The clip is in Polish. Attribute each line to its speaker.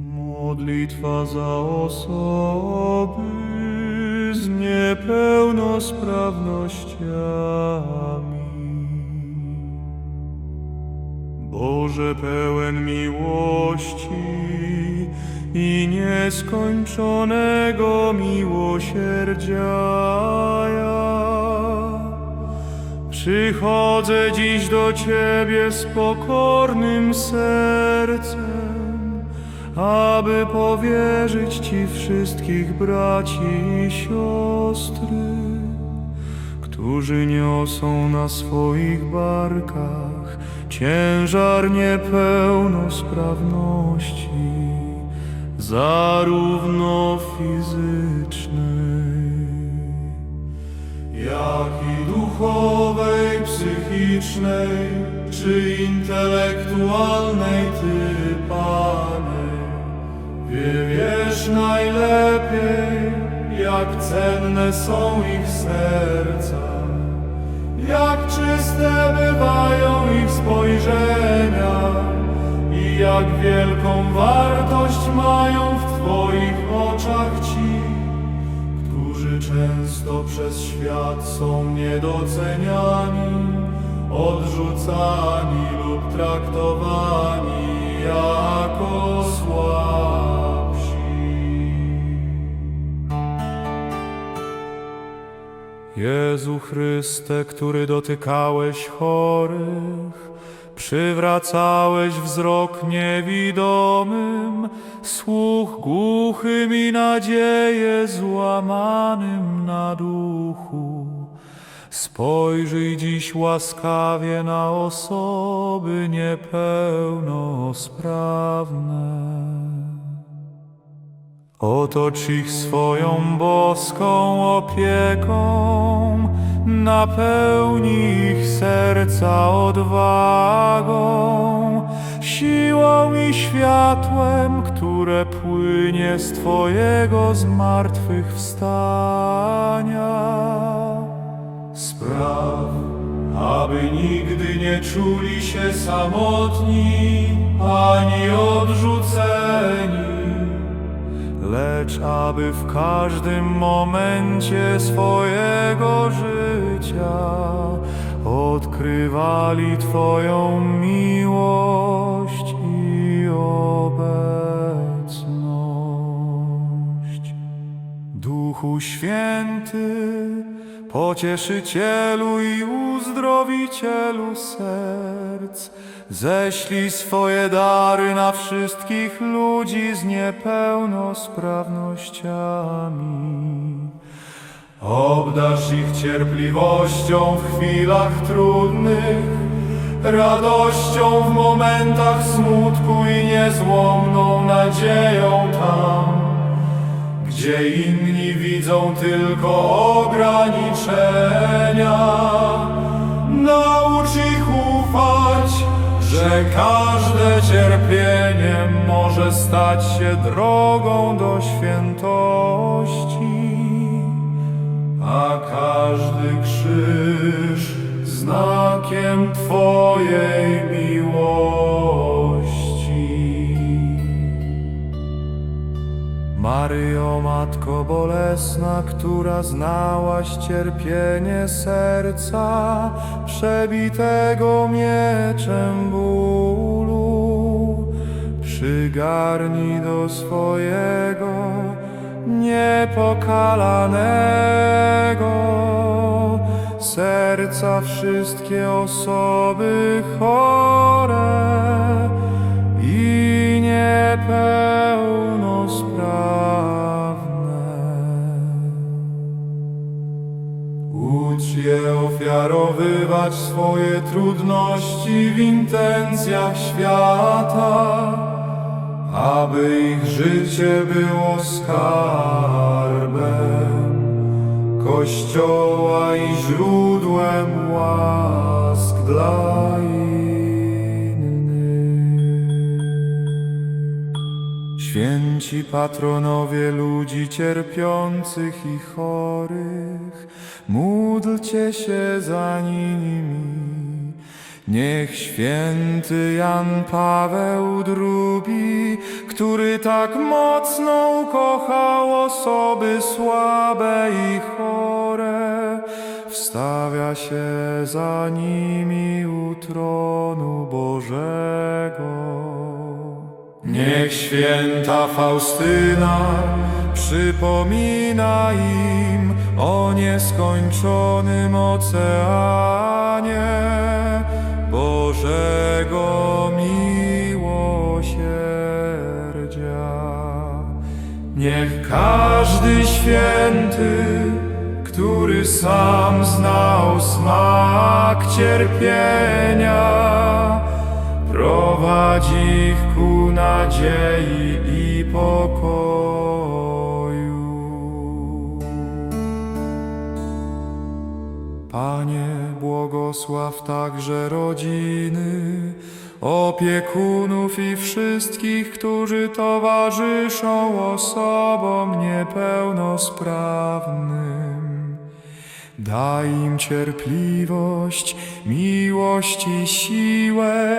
Speaker 1: Modlitwa za osoby z niepełnosprawnościami. Boże pełen miłości i nieskończonego miłosierdzia. Przychodzę dziś do Ciebie z pokornym sercem, aby powierzyć Ci wszystkich braci i siostry, którzy niosą na swoich barkach ciężar niepełnosprawności, zarówno fizycznej jak i duchowej, psychicznej czy intelektualnej najlepiej, jak cenne są ich serca, jak czyste bywają ich spojrzenia i jak wielką wartość mają w Twoich oczach ci, którzy często przez świat są niedoceniani, odrzucani lub traktowani jako słabsi. Jezu Chryste, który dotykałeś chorych, przywracałeś wzrok niewidomym, słuch głuchym i nadzieję złamanym na duchu. Spojrzyj dziś łaskawie na osoby niepełnosprawne. Otocz ich swoją boską opieką, napełnij ich serca odwagą, siłą i światłem, które płynie z Twojego zmartwychwstania. Spraw, aby nigdy nie czuli się samotni ani odrzuceni lecz aby w każdym momencie swojego życia odkrywali Twoją miłość i obecność. Duchu Święty, Pocieszycielu i uzdrowicielu serc, ześlij swoje dary na wszystkich ludzi z niepełnosprawnościami. Obdarz ich cierpliwością w chwilach trudnych, radością w momentach smutku i niezłomną nadzieją tam, gdzie inni widzą tylko ograniczenia. Naucz ich ufać, że każde cierpienie może stać się drogą do świętości, a każdy krzyż znakiem Twojej miłości. Matko Bolesna, która znałaś cierpienie serca przebitego mieczem bólu, przygarnij do swojego niepokalanego. Serca wszystkie osoby chore ofiarowywać swoje trudności w intencjach świata, aby ich życie było skarbem Kościoła i źródłem łask dla Święci patronowie ludzi cierpiących i chorych, módlcie się za nimi. Niech święty Jan Paweł II, który tak mocno ukochał osoby słabe i chore, wstawia się za nimi u tronu Bożego. Niech święta Faustyna przypomina im o nieskończonym oceanie Bożego miłosierdzia. Niech każdy święty, który sam znał smak cierpienia, prowadzi ich ku nadziei i pokoju. Panie, błogosław także rodziny, opiekunów i wszystkich, którzy towarzyszą osobom niepełnosprawnym. Daj im cierpliwość, miłość i siłę,